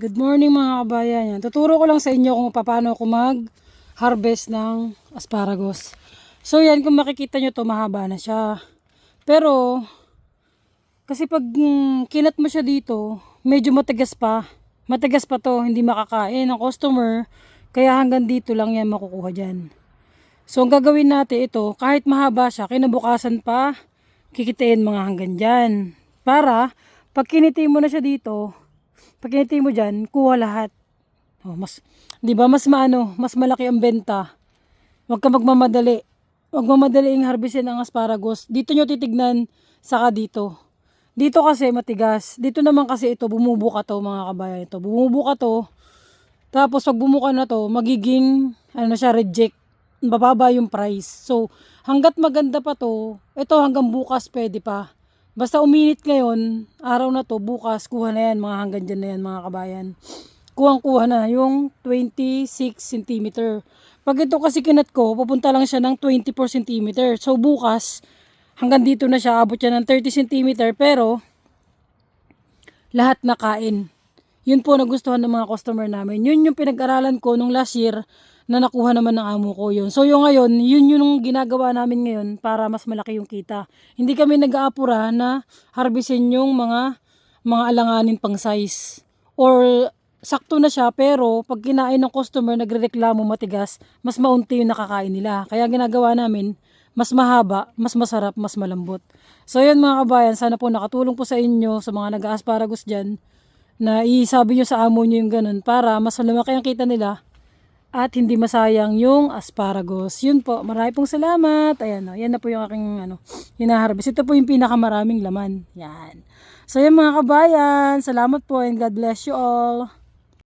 Good morning mga kabayan. Yan. Tuturo ko lang sa inyo kung paano ako mag-harvest ng asparagus. So yan, kung makikita nyo to mahaba na siya. Pero, kasi pag mm, kinat mo siya dito, medyo matigas pa. Matigas pa to, hindi makakain ng customer. Kaya hanggang dito lang yan makukuha dyan. So, ang gagawin natin ito, kahit mahaba siya, kinabukasan pa, kikitain mga hanggang dyan. Para, pag kiniti mo na siya dito, pag mo dyan, kuha lahat. Oh, mas, di ba, mas maano, mas malaki ang benta. Huwag ka magmamadali. Huwag mamadali yung harvestin ang asparagus. Dito nyo titignan, saka dito. Dito kasi matigas. Dito naman kasi ito, bumubuka to mga kabayan. Ito, bumubuka to. Tapos pag bumuka na to, magiging, ano na siya, reject. Bababa yung price. So, hanggat maganda pa to, ito hanggang bukas pwede pa. Basta uminit ngayon, araw na to, bukas, kuha na yan, mga hanggang dyan na yan, mga kabayan. Kuhang-kuha na yung 26 cm. Pag ito kasi kinat ko, papunta lang siya ng 24 cm. So, bukas, hanggang dito na siya, abot siya ng 30 cm, pero, lahat nakain. Yun po nagustuhan ng mga customer namin. Yun yung pinag-aralan ko nung last year na nakuha naman ng amo ko yun. So yung ngayon, yun yung ginagawa namin ngayon para mas malaki yung kita. Hindi kami nag-aapura na harvestin yung mga mga alanganin pang size. Or sakto na siya pero pag kinain ng customer nagrereklamo matigas, mas maunti yung nakakain nila. Kaya ginagawa namin, mas mahaba, mas masarap, mas malambot. So yun mga kabayan, sana po nakatulong po sa inyo sa mga nag-asparagus dyan na isabi nyo sa amo nyo yung ganun para mas lumaki ang kita nila at hindi masayang yung asparagus. Yun po, marami pong salamat. Ayan o, yan na po yung aking ano, hinaharvest. Ito po yung pinakamaraming laman. Yan. So yan mga kabayan, salamat po and God bless you all.